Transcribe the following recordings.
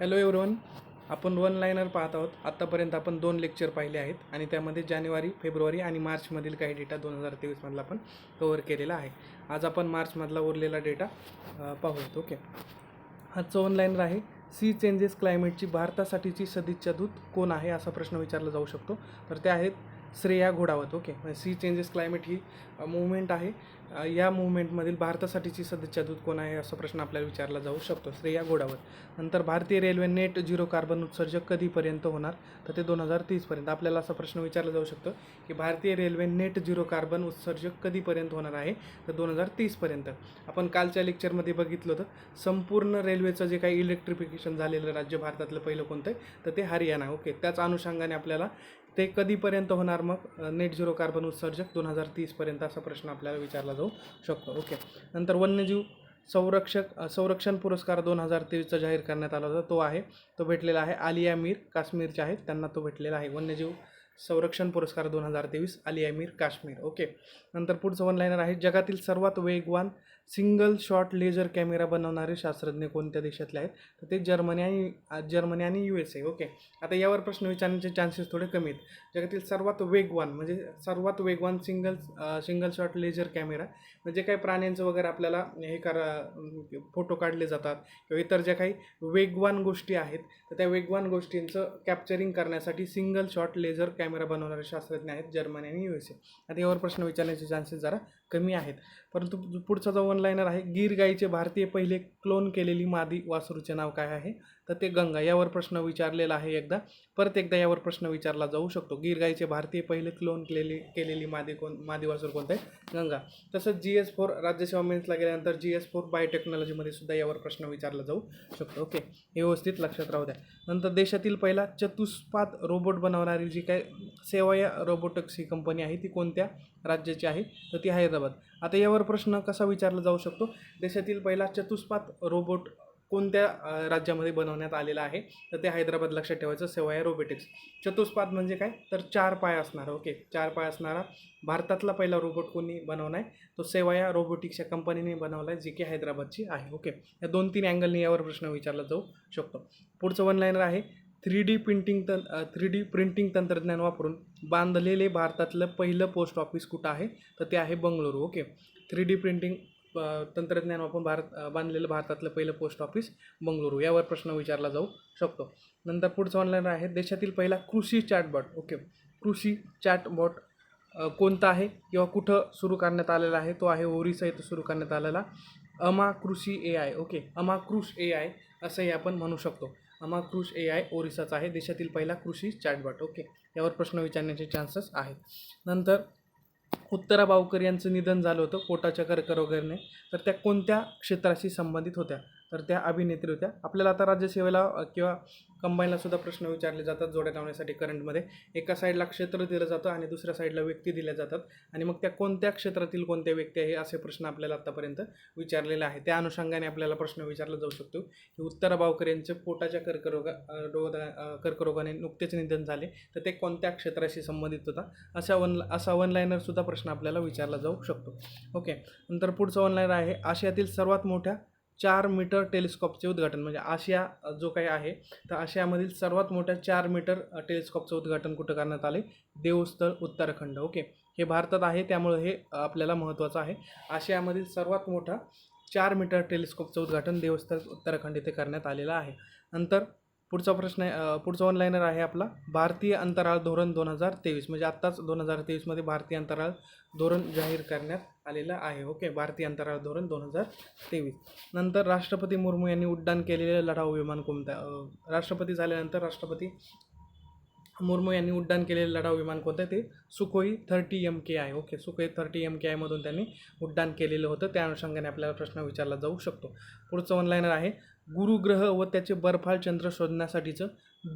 Hello everyone आपण one liner पाहत आहोत. आत्तापर्यंत आपण दोन लेक्चर पाहिले आहेत आणि त्यामध्ये जानेवारी फेब्रुवारी आणि मार्चमधील काही डेटा दोन हजार तेवीसमधला आपण कव्हर केलेला आहे. आज आपण मार्चमधला उरलेला डेटा पाहूयात ओके आजचं वन लाईनर आहे सी चेंजेस क्लायमेटची भारतासाठीची सदिच्छा दूत कोण आहे? असा प्रश्न विचारला जाऊ शकतो. तर ते आहेत Shreya Ghodawat okay. See changes climate ही मुवमेंट आहे. या मुवमेंटमधील भारतासाठीची सदिच्छा दूत कोण आहे असा प्रश्न आपल्याला विचारला जाऊ शकतो. श्रेया घोडावत. नंतर भारतीय रेल्वे नेट झिरो कार्बन उत्सर्जक कधीपर्यंत होणार? तर ते दोन हजार तीसपर्यंत. आपल्याला असा प्रश्न विचारला जाऊ शकतो की भारतीय रेल्वे नेट झिरो कार्बन उत्सर्जक कधीपर्यंत होणार आहे? तर दोन हजार तीसपर्यंत. आपण कालच्या लेक्चरमध्ये बघितलं होतं संपूर्ण रेल्वेचं जे काही इलेक्ट्रिफिकेशन झालेलं राज्य भारतातलं पहिलं कोणतं आहे? तर ते हरियाणा ओके. त्याच अनुषंगाने आपल्याला ते कधीपर्यंत होणार मग? नेट झिरो कार्बन उत्सर्जक दोन हजार तीसपर्यंत असा प्रश्न आपल्याला विचारला जाऊ शकतो. ओके. नंतर वन्यजीव संरक्षक संरक्षण पुरस्कार दोन हजार तेवीसचा जाहीर करण्यात आला होता. तो आहे. तो भेटलेला आहे आलिया मीर काश्मीरचे आहेत. त्यांना तो भेटलेला आहे. वन्यजीव संरक्षण पुरस्कार दोन हजार तेवीस आलिया मीर काश्मीर. ओके. नंतर पुढचं वन लाईनर आहे. जगातील सर्वात वेगवान सिंगल शॉट लेझर कॅमेरा बनवणारे शास्त्रज्ञ कोणत्या देशातले आहेत? तर ते जर्मनी आणि जर्मनी आणि यू एस ए ओके. आता यावर प्रश्न विचारण्याचे चान्सेस थोडे कमी आहेत. जगातील सर्वात वेगवान म्हणजे सर्वात वेगवान single single shot laser camera म्हणजे काही प्राण्यांचं वगैरे आपल्याला हे करा फोटो काढले जातात किंवा इतर ज्या काही वेगवान गोष्टी आहेत तर त्या वेगवान गोष्टींचं कॅप्चरिंग करण्यासाठी सिंगल शॉट लेझर कॅमेरा बनवणारे शास्त्रज्ञ आहेत जर्मनी आणि यू एस ए आता यावर प्रश्न विचारण्याचे चान्सेस जरा कमी आहेत. परंतु पुढचा जो वन लाईनर आहे गीर गाईचे भारतीय पहिले क्लोन केलेली मादी वासरूचे नाव काय आहे? तर ते गंगा यावर प्रश्न विचारलेला आहे एकदा. परत एकदा यावर प्रश्न विचारला जाऊ शकतो. गिरगाईचे भारतीय पहिले क्लोन केलेली केलेली मादी कोण मादीवासूर वासरू कोणतं? आहे गंगा. तसंच जी एस फोर राज्यसेवा मेन्सला गेल्यानंतर जी एस फोर बायोटेक्नॉलॉजीमध्ये सुद्धा यावर प्रश्न विचारला जाऊ शकतो. ओके हे व्यवस्थित लक्षात राहू द्या. नंतर देशातील पहिला चतुष्पात रोबोट बनवणारी जी काय सेवाया रोबोटिक्स ही कंपनी आहे ती कोणत्या राज्याची आहे? तर ती हैदराबाद. आता यावर प्रश्न कसा विचारला जाऊ शकतो? देशातील पहिला चतुष्पात रोबोट कोणत्या राज्यामध्ये बनवण्यात आलेला आहे? तर ते हैदराबाद लक्षात ठेवायचं. सेवाया रोबोटिक्स. चतुष्पाद म्हणजे काय? तर चार पाय असणारा ओके. चार पाय असणारा भारतातला पहिला रोबोट कोणी बनवला आहे तो सेवाया रोबोटिक्स या कंपनीने बनवला आहे जी की हैदराबादची आहे ओके. या दोन तीन अँगलने यावर प्रश्न विचारला जाऊ शकतो. पुढचं वन लाईनर आहे. थ्री डी प्रिंटिंग तं थ्री डी प्रिंटिंग तंत्रज्ञान वापरून बांधलेले भारतातलं पहिलं पोस्ट ऑफिस कुठं आहे? तर ते आहे Bengaluru okay. Three D printing तंत्रज्ञान वापरून भारत बांधलेलं भारतातलं पहिलं पोस्ट ऑफिस बंगळुरू. यावर प्रश्न विचारला जाऊ शकतो. नंतर पुढचं ऑनलाईन आहे. देशातील पहिला कृषी चॅटबॉट ओके कृषी चॅटबॉट कोणता आहे? किंवा कुठं सुरू करण्यात आलेला आहे? तो आहे ओरिसा इथं सुरू करण्यात आलेला. अमा कृषी ए आय ओके अमा कृष ए आय असंही आपण म्हणू शकतो. अमा कृष ए आय ओरिसाचा आहे. देशातील पहिला कृषी चॅटबॉट ओके यावर प्रश्न विचारण्याचे चान्सेस आहेत. नंतर उत्तरा बावकर यांचं निधन झालं होतं पोटाच्या कर्करोगाने. तर त्या कोणत्या क्षेत्राशी संबंधित होत्या? तर त्या अभिनेत्री होत्या. आपल्याला आता राज्यसेवेला किंवा कंबाईनला सुद्धा प्रश्न विचारले जातात जोड्या लावण्यासाठी करंटमध्ये एका साईडला क्षेत्र दिलं जातं आणि दुसऱ्या साईडला व्यक्ती दिल्या जातात. आणि मग त्या कोणत्या क्षेत्रातील कोणत्या व्यक्ती आहे असे प्रश्न आपल्याला आत्तापर्यंत विचारलेले आहे त्या अनुषंगाने आपल्याला प्रश्न विचारला जाऊ शकतो. की उत्तरा बावकर यांचे पोटाच्या कर्करोगा रोगा कर्करोगाने नुकतेच निधन झाले. तर ते कोणत्या क्षेत्राशी संबंधित होता? अशा वन असा वन लायनरसुद्धा प्रश्न आपल्याला विचारला जाऊ शकतो. ओके नंतर पुढचं वन लायनर आहे. आशियातील सर्वात मोठ्या चार मीटर टेलिस्कॉपचे उद्घाटन म्हणजे आशिया जो काही आहे तर आशियामधील सर्वात मोठ्या चार मीटर टेलिस्कोपचं टेलिस्कॉपचं उद्घाटन कुठं करण्यात आले देवस्थळ उत्तराखंड ओके? हे भारतात आहे त्यामुळे हे आपल्याला महत्त्वाचं आहे. आशियामधील सर्वात मोठा चार मीटर टेलिस्कोपचं उद्घाटन देवस्थळ उत्तराखंड येथे करण्यात आलेलं आहे. नंतर पुढचा प्रश्न आहे पुढचा ऑनलाईनर आहे आपला भारतीय अंतराळ धोरण दोन हजार तेवीस म्हणजे आत्ताच दोन हजार तेवीसमध्ये भारतीय अंतराळ धोरण जाहीर करण्यात आलेलं आहे. ओके भारतीय अंतराळ धोरण दोन हजार तेवीस. नंतर राष्ट्रपती मुर्मू यांनी उड्डाण केलेले लढाऊ विमान कोणतं? राष्ट्रपती झाल्यानंतर राष्ट्रपती मुर्मू यांनी उड्डाण केलेले लढाऊ विमान कोणतं? आहे ते Sukhoi thirty M K I okay Sukhoi thirty M K आयमधून त्यांनी उड्डाण केलेलं होतं. त्या अनुषंगाने आपल्याला प्रश्न विचारला जाऊ शकतो. पुढचं ऑनलाईनर आहे. गुरुग्रह व त्याचे बर्फाळ चंद्र शोधण्यासाठीचं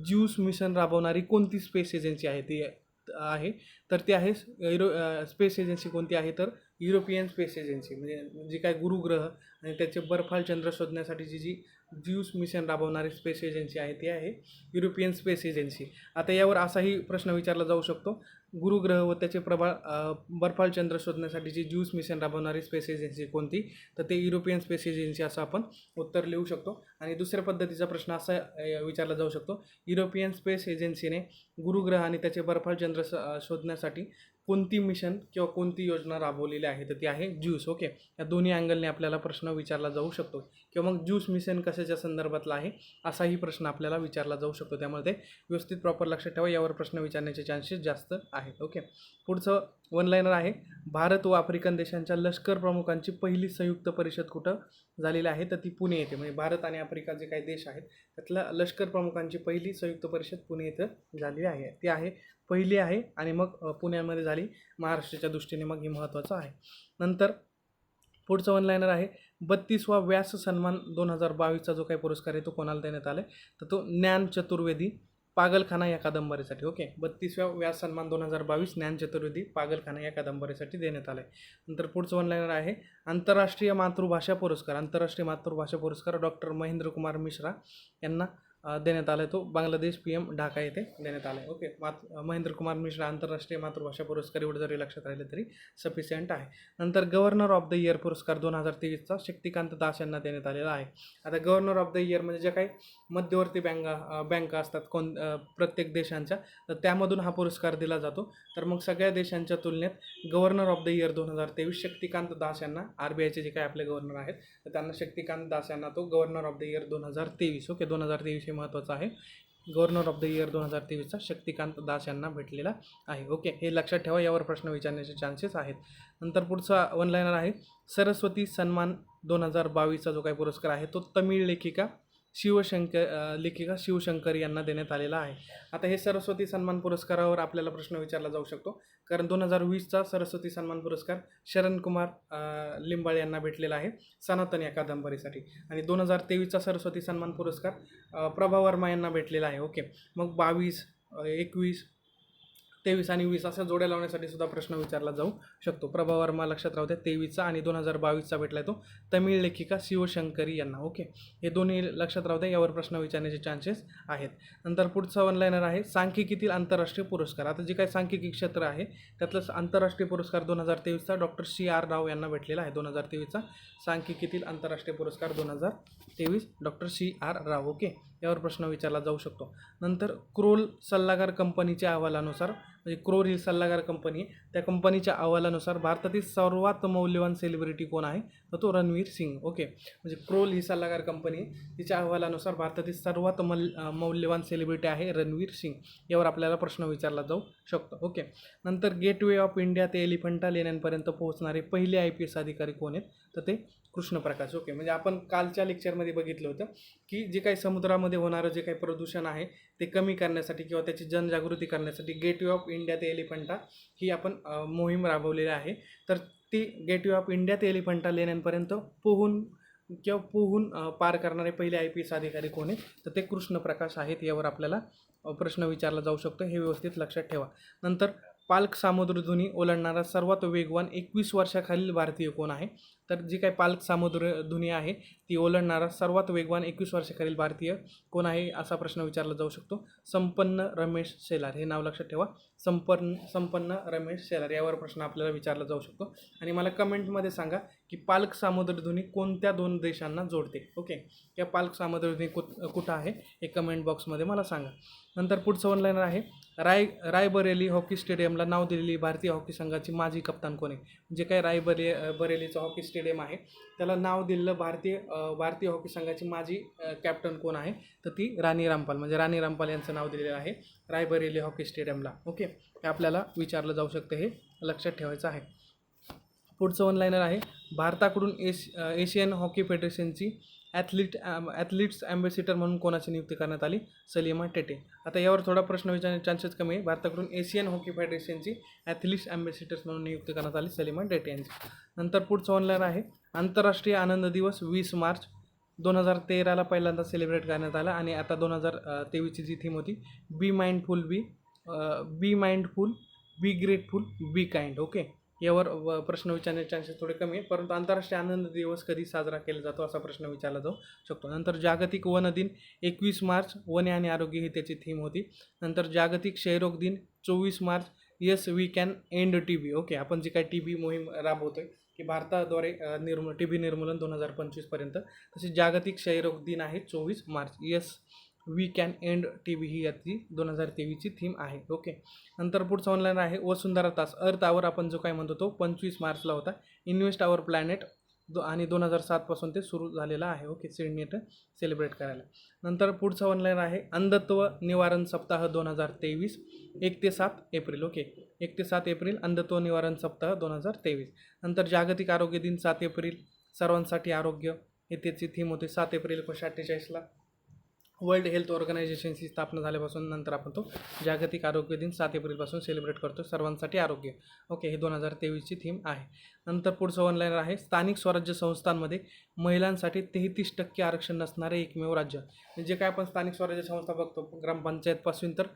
ज्यूस मिशन राबवणारी कोणती स्पेस एजन्सी आहे? ती आहे तर ती आहे इरो स्पेस एजन्सी कोणती आहे? तर युरोपियन स्पेस एजन्सी म्हणजे जी काय गुरुग्रह आणि त्याचे बर्फाळ चंद्र शोधण्यासाठीची जी ज्यूस मिशन राबवणारी स्पेस एजन्सी आहे ती आहे युरोपियन स्पेस एजन्सी. आता यावर असाही प्रश्न विचारला जाऊ शकतो. गुरुग्रह व त्याचे प्रभाळ बर्फाल बर्फाळ चंद्र शोधण्यासाठीची ज्यूस मिशन राबवणारी स्पेस एजन्सी कोणती तर ते युरोपियन स्पेस एजन्सी असं आपण उत्तर लिहू शकतो. आणि दुसऱ्या पद्धतीचा प्रश्न असा विचारला जाऊ शकतो. युरोपियन स्पेस एजन्सीने गुरुग्रह आणि त्याचे बर्फाळ चंद्र स- शोधण्यासाठी कोणती मिशन किंवा कोणती योजना राबवलेली आहे तर ती आहे ज्यूस ओके? या दोन्ही अँगलने आपल्याला प्रश्न विचारला जाऊ शकतो. किंवा मग ज्यूस मिशन कशाच्या संदर्भातला आहे असाही प्रश्न आपल्याला विचारला जाऊ शकतो. त्यामुळे ते व्यवस्थित प्रॉपर लक्षात ठेवा यावर प्रश्न विचारण्याचे चान्सेस जास्त आहेत ओके? पुढचं वन लाईनर आहे. भारत व आफ्रिकन देशांच्या लष्कर प्रमुखांची पहिली संयुक्त परिषद कुठं झालेली आहे? तर ती पुणे येथे. म्हणजे भारत आणि आफ्रिका जे काही देश आहेत त्यातल्या लष्कर प्रमुखांची पहिली संयुक्त परिषद पुणे इथं झालेली आहे. ती आहे पहिली आहे आणि मग पुण्यामध्ये झाली. महाराष्ट्राच्या दृष्टीने मग हे महत्त्वाचं आहे. नंतर पुढचं वन लाईनर आहे. बत्तीसवा व्यास सन्मान दोन हजार बावीसचा जो काही पुरस्कार आहे तो कोणाला देण्यात आला आहे तर तो ज्ञान चतुर्वेदी पागलखाना या कादंबरीसाठी ओके? बत्तीसव्या व्यास सन्मान दोन हजार बावीस ज्ञान चतुर्वेदी पागलखाना या कादंबरीसाठी देण्यात आलं आहे नंतर पुढचं वन आहे आंतरराष्ट्रीय मातृभाषा पुरस्कार आंतरराष्ट्रीय मातृभाषा पुरस्कार डॉक्टर महेंद्रकुमार मिश्रा यांना देण्यात आला आहे तो. बांगलादेश पी एम ढाका येथे देण्यात आला आहे ओके. मात महेंद्र कुमार मिश्रा आंतरराष्ट्रीय मातृभाषा पुरस्कार एवढं जरी लक्षात राहिलं तरी सफिशियंट आहे. नंतर गव्हर्नर ऑफ द इयर पुरस्कार दोन हजार तेवीसचा शक्तिकांत दास यांना देण्यात आलेला आहे. आता गव्हर्नर ऑफ द इयर म्हणजे ज्या काही मध्यवर्ती बँका बँका असतात कोण प्रत्येक देशांच्या तर त्यामधून हा पुरस्कार दिला जातो. तर मग सगळ्या देशांच्या तुलनेत गव्हर्नर ऑफ द इयर दोन हजार तेवीस शक्तिकांत दास यांना आर बी आयचे जे काही आपले गव्हर्नर आहेत तर त्यांना शक्तिकांत दास यांना तो गव्हर्नर ऑफ द इयर दोन हजार तेवीस. ओके दोन हजार तेवीस हे महत्त्वाचं आहे. गव्हर्नर ऑफ द इयर दोन हजार तेवीसचा शक्तिकांत दास यांना भेटलेला आहे. ओके हे लक्षात ठेवा यावर प्रश्न विचारण्याचे चान्सेस आहेत. नंतर पुढचा वन लाईनर आहे. सरस्वती सन्मान दोन हजार बावीसचा जो काही पुरस्कार आहे तो तमिळ लेखिका शिवशंकर लेखिका शिवशंकर यांना देण्यात आलेला आहे. आता हे सरस्वती सन्मान पुरस्कारावर आपल्याला प्रश्न विचारला जाऊ शकतो. कारण दोन हजार वीसचा सरस्वती सन्मान पुरस्कार शरण कुमार यांना भेटलेला आहे सनातन या कादंबरीसाठी. आणि दोन हजार तेवीसचा सरस्वती सन्मान पुरस्कार प्रभा वर्मा यांना भेटलेला आहे. ओके. मग बावीस एकवीस तेवीस आणि वीस अशा जोड्या लावण्यासाठी सुद्धा प्रश्न विचारला जाऊ शकतो. प्रभा वर्मा लक्षात राहू द्या तेवीसचा आणि दोन हजार बावीसचा भेटला आहे तो तमिळ लेखिका शिवशंकरी यांना. ओके? हे दोन्ही लक्षात राहू द्या यावर प्रश्न विचारण्याचे चान्सेस आहेत. नंतर पुढचा ऑनलाईनर आहे सांख्यिकीतील आंतरराष्ट्रीय पुरस्कार. आता जे काही सांख्यिकी क्षेत्र आहे त्यातलं आंतरराष्ट्रीय पुरस्कार दोन हजार तेवीसचा डॉक्टर सी आर राव यांना भेटलेला आहे. दोन हजार तेवीसचा सांख्यिकीतील आंतरराष्ट्रीय पुरस्कार दोन हजार तेवीस doctor C R Rao. Okay? यावर प्रश्न विचारला जाऊ शकतो. नंतर क्रोल सल्लागार कंपनीच्या अहवालानुसार म्हणजे क्रोल ही सल्लागार कंपनी आहे. त्या कंपनीच्या अहवालानुसार भारतातील सर्वात मौल्यवान सेलिब्रिटी कोण आहे? तर तो रणवीर सिंग. ओके म्हणजे क्रोल ही सल्लागार कंपनी तिच्या अहवालानुसार भारतातील सर्वात मल मौल्यवान सेलिब्रिटी आहे रणवीर सिंग. यावर आपल्याला प्रश्न विचारला जाऊ शकतो. ओके नंतर गेटवे ऑफ इंडिया ते एलिफंटा लेण्यांपर्यंत पोहोचणारे पहिले आय पी एस अधिकारी कोण आहेत? तर ते कृष्णप्रकाश. ओके म्हणजे आपण कालच्या लेक्चरमध्ये बघितलं होतं की जे काही समुद्रामध्ये होणारं जे काही प्रदूषण आहे ते कमी करण्यासाठी किंवा त्याची जनजागृती करण्यासाठी गेटवे ऑफ इंडिया ते एलिफंटा ही आपण मोहीम राबवलेली आहे. तर ती गेटवे ऑफ इंडिया ते एलिफंटा लेण्यांपर्यंत पोहून किंवा पोहून पार करणारे पहिले आय पी एस अधिकारी कोण आहेत तर ते कृष्णप्रकाश आहेत यावर आपल्याला प्रश्न विचारला जाऊ शकतो. हे व्यवस्थित लक्षात ठेवा. नंतर पालक सामुद्रधुनी ओलांडणारा सर्वात वेगवान एकवीस वर्षाखालील भारतीय कोण आहे? तर जी काही सामुद्र धुनी आहे ती ओलांडणारा सर्वात वेगवान एकवीस वर्षाखालील भारतीय कोण आहे असा प्रश्न विचारला जाऊ शकतो. संपन्न रमेश शेलार हे नाव लक्षात ठेवा. संपन्न संपन्न रमेश शेलार यावर प्रश्न आपल्याला विचारला जाऊ शकतो. आणि मला कमेंटमध्ये सांगा की पालक सामुद्रधुनी कोणत्या दोन देशांना जोडते? ओके? या पालक सामुद्रधुनी कुठ कुठं आहे हे कमेंट बॉक्समध्ये मला सांगा. नंतर पुढचं ऑनलाईन आहे. राय रायबरेली हॉकी स्टेडियमला नाव दिलेली भारतीय हॉकी संघाची माजी कप्तान कोण आहे? जे काय रायबरे बरेलीचं हॉकी स्टेडियम आहे. त्याला नाव दिलेलं भारतीय भारतीय हॉकी संघाची माजी कॅप्टन कोण आहे? तर ती राणी रामपाल. म्हणजे राणी रामपाल यांचं नाव दिलेलं आहे रायबरेली हॉकी स्टेडियमला. ओके? हे आपल्याला विचारलं जाऊ शकतं हे लक्षात ठेवायचं आहे. पुढचं वन लाईनर आहे भारताकडून एश एशियन हॉकी फेडरेशनची ॲथलीट ॲथलीट्स ॲम्बेसिडर म्हणून कोणाची नियुक्ती करण्यात आली? सलीमा टेटे. आता यावर थोडा प्रश्न विचारण्याचे चान्सेस कमी आहे. भारताकडून एशियन हॉकी फेडरेशनची ॲथलीट्स ॲम्बेसिडर्स म्हणून नियुक्ती करण्यात आली सलीमा टेटे यांची. नंतर पुढचं ऑनलाईन आहे. आंतरराष्ट्रीय आनंद दिवस वीस मार्च दोन हजार तेराला पहिल्यांदा सेलिब्रेट करण्यात आला आणि आता दोन हजार तेवीसची जी थीम होती be mindful be be mindful be grateful be kind okay यावर व प्रश्न विचारण्याचे चान्सेस थोडे कमी आहे परंतु आंतरराष्ट्रीय आनंद दिवस कधी साजरा केला जातो असा प्रश्न विचारला जाऊ शकतो. नंतर जागतिक वन दिन एकवीस मार्च वने आणि आरोग्य ही त्याची थीम होती. नंतर जागतिक क्षयरोग दिन चोवीस March yes we can end T B okay आपण जी काही टी बी मोहीम राबवतो आहे की भारताद्वारे निर्मू टी बी निर्मूलन दोन हजार पंचवीसपर्यंत तसेच जागतिक क्षयरोग दिन आहे चोवीस March yes we can end T V ही याची दोन हजार तेवीसची थीम आहे. ओके नंतर पुढचं ऑनलाईन आहे. वसुंधरा तास. अर्थ आवर आपण जो काय म्हणतो तो पंचवीस मार्चला होता. इन्व्हेस्ट आवर प्लॅनेट दो आणि दोन हजार सातपासून ते सुरू झालेलं आहे. ओके सिडनी इथं सेलिब्रेट करायला. नंतर पुढचं ऑनलाईन आहे. अंधत्व निवारण सप्ताह दोन हजार तेवीस. एक ते सात एप्रिल. ओके एक ते सात एप्रिल अंधत्व निवारण सप्ताह दोन हजार तेवीस. नंतर जागतिक आरोग्य दिन सात एप्रिल. सर्वांसाठी आरोग्य. हे त्याची थीम होते. सात एप्रिल एकोणीसशे अठ्ठेचाळीसला. वर्ल्ड हेल्थ ऑर्गनायझेशनची स्थापना झाल्यापासून नंतर आपण तो जागतिक आरोग्य दिन सात एप्रिलपासून सेलिब्रेट करतो सर्वांसाठी आरोग्य. ओके हे दोन हजार तेवीसची थीम आहे. नंतर पुढचं ऑनलाईन आहे स्थानिक स्वराज्य संस्थांमध्ये महिलांसाठी तेहतीस टक्के आरक्षण नसणारे एकमेव राज्य. जे काय आपण स्थानिक स्वराज्य संस्था बघतो ग्रामपंचायतपासून तर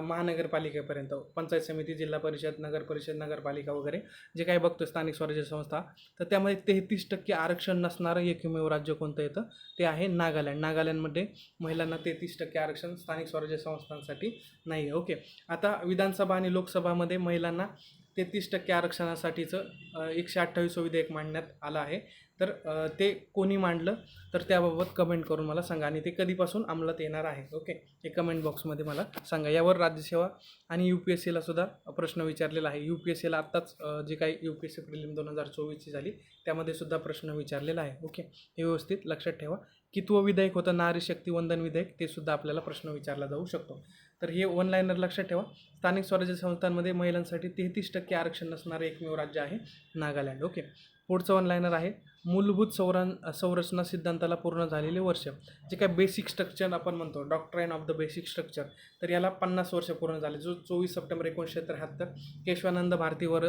महानगरपालिकेपर्यंत पंचायत समिती जिल्हा परिषद नगर परिषद नगरपालिका वगैरे जे काही बघतो स्थानिक स्वराज्य संस्था तर त्यामध्ये तेहतीस टक्के आरक्षण नसणारं एकमेव राज्य कोणतं येतं? ते आहे नागालँड. नागालँडमध्ये महिला महिलांना तेहतीस टक्के आरक्षण स्थानिक स्वराज्य संस्थांसाठी नाही आहे ओके. आता विधानसभा आणि लोकसभामध्ये महिलांना तेहतीस टक्के आरक्षणासाठीचं एकशे अठ्ठावीस विधेयक मांडण्यात आलं आहे. तर ते कोणी मांडलं? तर त्याबाबत कमेंट करून मला सांगा आणि ते कधीपासून अंमलात येणार आहे? ओके. हे कमेंट बॉक्समध्ये मला सांगा. यावर राज्यसेवा आणि यू पी एस सीला सुद्धा प्रश्न विचारलेला आहे. यू पी एस सीला आत्ताच जे काही U P S C prelim दोन हजार चोवीसची झाली त्यामध्ये सुद्धा प्रश्न विचारलेला आहे. ओके. हे व्यवस्थित लक्षात ठेवा. कित्व विधेयक होतं नारी शक्ती वंदन विधेयक ते सुद्धा आपल्याला प्रश्न विचारला जाऊ शकतो. तर हे ऑनलाईनर लक्षात ठेवा. स्थानिक स्वराज्य संस्थांमध्ये महिलांसाठी तेहतीस टक्के आरक्षण नसणारं एकमेव राज्य आहे नागालँड. ओके. पुढचं ऑनलाईनर आहे. मूलभूत सौरन संरचना सिद्धांताला पूर्ण झालेले वर्ष. जे काय बेसिक स्ट्रक्चर आपण म्हणतो doctrine of the basic structure तर याला पन्नास वर्ष पूर्ण झाले. जो चोवीस सप्टेंबर एकोणीसशे त्र्याहत्तर केशवानंद भारती वर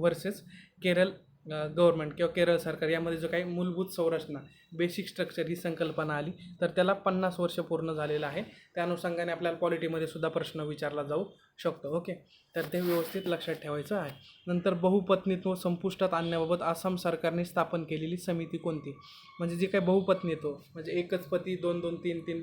वर्सेस केरळ गव्हर्नमेंट किंवा केरळ सरकार यामध्ये जो काही मूलभूत संरचना बेसिक स्ट्रक्चर ही संकल्पना आली. तर त्याला पन्नास वर्ष पूर्ण झालेलं आहे. त्या अनुषंगाने आपल्याला पॉलिटीमध्ये सुद्धा प्रश्न विचारला जाऊ शकतो. ओके तर ते व्यवस्थित लक्षात ठेवायचं आहे. नंतर बहुपत्नीत्व संपुष्टात आणण्याबाबत आसाम सरकारने स्थापन केलेली समिती कोणती? म्हणजे जे काय बहुपत्नीत्व म्हणजे एकच पती दोन दोन तीन तीन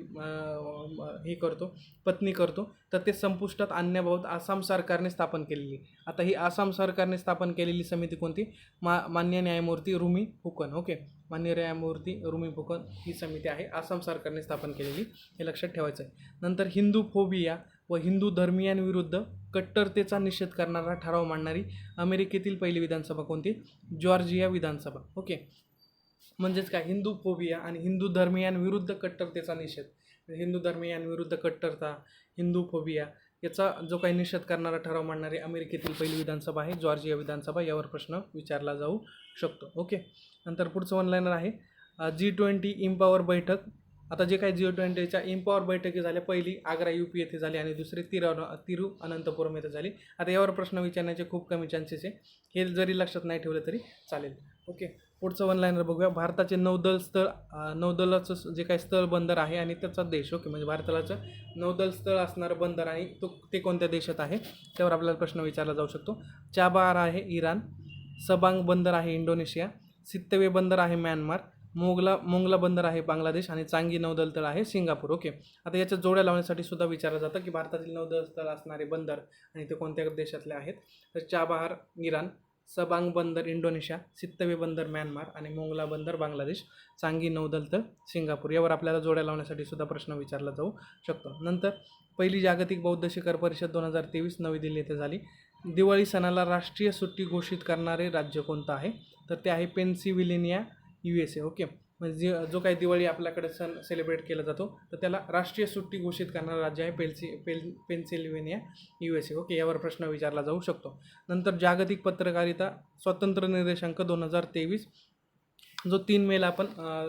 हे करतो पत्नी करतो तर ते संपुष्टात आणण्याबाबत आसाम सरकारने स्थापन केलेली. आता ही आसाम सरकारने स्थापन केलेली समिती कोणती? मा मान्य न्यायमूर्ती रुमी फुकन ओके मान्य न्यायमूर्ती रुमी फुकन ही समिती आहे. आसाम सरकारने स्थापन केलेली. हे लक्षात ठेवायचं आहे. नंतर हिंदू फोबिया व हिंदू धर्मियांविरुद्ध कट्टरतेचा निषेध करणारा ठराव मांडणारी अमेरिकेतील पहिली विधानसभा कोणती? जॉर्जिया विधानसभा. ओके. म्हणजेच काय? हिंदू फोबिया आणि हिंदू धर्मियांविरुद्ध कट्टरतेचा निषेध. हिंदू धर्मियांविरुद्ध कट्टरता हिंदू फोबिया याचा जो काही निषेध करणारा ठराव मांडणारी अमेरिकेतील पहिली विधानसभा आहे. जॉर्जिया विधानसभा यावर प्रश्न विचारला जाऊ शकतो. ओके. नंतर पुढचं ऑनलाईनर आहे. जी ट्वेंटी इम्पॉवर बैठक. आता जे काही जिओ ट्वेंटीच्या इम्पॉवर बैठकी झाल्या पहिली आग्रा यू पी येथे झाली आणि दुसरी तिरु तिरुअनंतपुरम येथे झाली. आता यावर प्रश्न विचारण्याचे खूप कमी चान्सेस आहे. हे जरी लक्षात नाही ठेवलं तरी चालेल. ओके पुढचं ऑनलाईनर बघूया. भारताचे नौदल स्थळ नौदलाचं जे काही स्थळ बंदर आहे आणि त्याचा देश ओके म्हणजे भारताचं नौदल स्थळ असणारं बंदर आणि तो ते कोणत्या देशात आहे? त्यावर आपल्याला प्रश्न विचारला जाऊ शकतो. चाबार आहे इराण. सबांग बंदर आहे इंडोनेशिया. सित्तवे बंदर आहे म्यानमार मोगला मोंगला बंदर आहे बांगलादेश आणि चांगी नौदल तळ आहे सिंगापूर. ओके. आता याच्या जोड्या लावण्यासाठी सुद्धा विचारलं जातं की भारतातील नौदल स्थळ असणारे बंदर आणि ते कोणत्या देशातले आहेत? तर चाबहार इराण सबांग बंदर इंडोनेशिया सित्तवे बंदर म्यानमार आणि मोंगला बंदर बांगलादेश चांगी नौदल तळ सिंगापूर. यावर आपल्याला जोड्या लावण्यासाठी सुद्धा प्रश्न विचारला जाऊ शकतो. नंतर पहिली जागतिक बौद्ध शिखर परिषद दोन हजार तेवीस नवी दिल्ली येथे झाली. दिवाळी सणाला राष्ट्रीय सुट्टी घोषित करणारे राज्य कोणतं आहे? तर ते आहे Pennsylvania U S A okay? म्हणजे जो काही दिवाळी आपल्याकडे सण सेलिब्रेट केला जातो तर त्याला राष्ट्रीय सुट्टी घोषित करणारं राज्य आहे पेल्सि पेल Pennsylvania U S A okay? यावर प्रश्न विचारला जाऊ शकतो. नंतर जागतिक पत्रकारिता स्वतंत्र निर्देशांक दोन हजार तेवीस जो तीन मेला आपण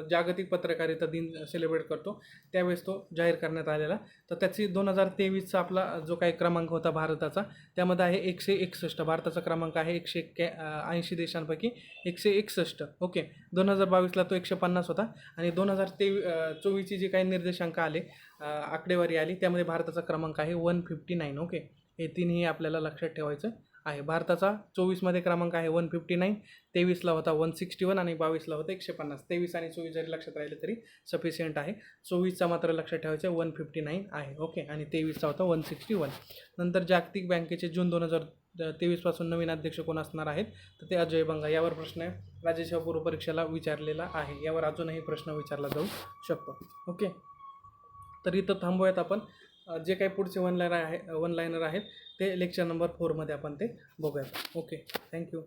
जागतिक पत्रकारिता दिन सेलिब्रेट करतो त्यावेळेस तो जाहीर करण्यात आलेला. तर त्याची दोन हजार तेवीसचा आपला जो काही क्रमांक होता भारताचा त्यामध्ये आहे एकशे एकसष्ट. भारताचा क्रमांक आहे एकशे एक्क्या ऐंशी देशांपैकी एकशे एकसष्ट. ओके. दोन हजार बावीसला तो एकशे पन्नास होता आणि दोन हजार तेवी चोवीसची जी काही निर्देशांक आले आकडेवारी आली त्यामध्ये भारताचा क्रमांक आहे वन फिफ्टी नाईन. ओके. हे तीनही आपल्याला लक्षात ठेवायचं. आहे. भारताचा चोवीसमध्ये क्रमांक आहे वन फिफ्टी नाईन तेवीसला होता वन सिक्स्टी वन आणि बावीसला होता एकशे पन्नास. तेवीस आणि चोवीस जरी लक्षात राहिले तरी सफिशियंट आहे. चोवीसचा मात्र लक्षात ठेवायचं वन फिफ्टी नाईन आहे. ओके. आणि तेवीसचा होता वन सिक्स्टी वन नंतर जागतिक बँकेचे जून दोन हजार तेवीसपासून नवीन अध्यक्ष कोण असणार आहेत? तर ते अजय बंगा. यावर प्रश्न आहे. राज्यसेवा पूर्व परीक्षेला विचारलेला आहे. यावर अजूनही प्रश्न विचारला जाऊ शकतो. ओके. तर इथं थांबूयात आपण. जे काही पुढचे वन लायनर आहे वन लायनर आहेत ते लेक्चर नंबर फोरमध्ये आपण ते बघूयात. Okay thank you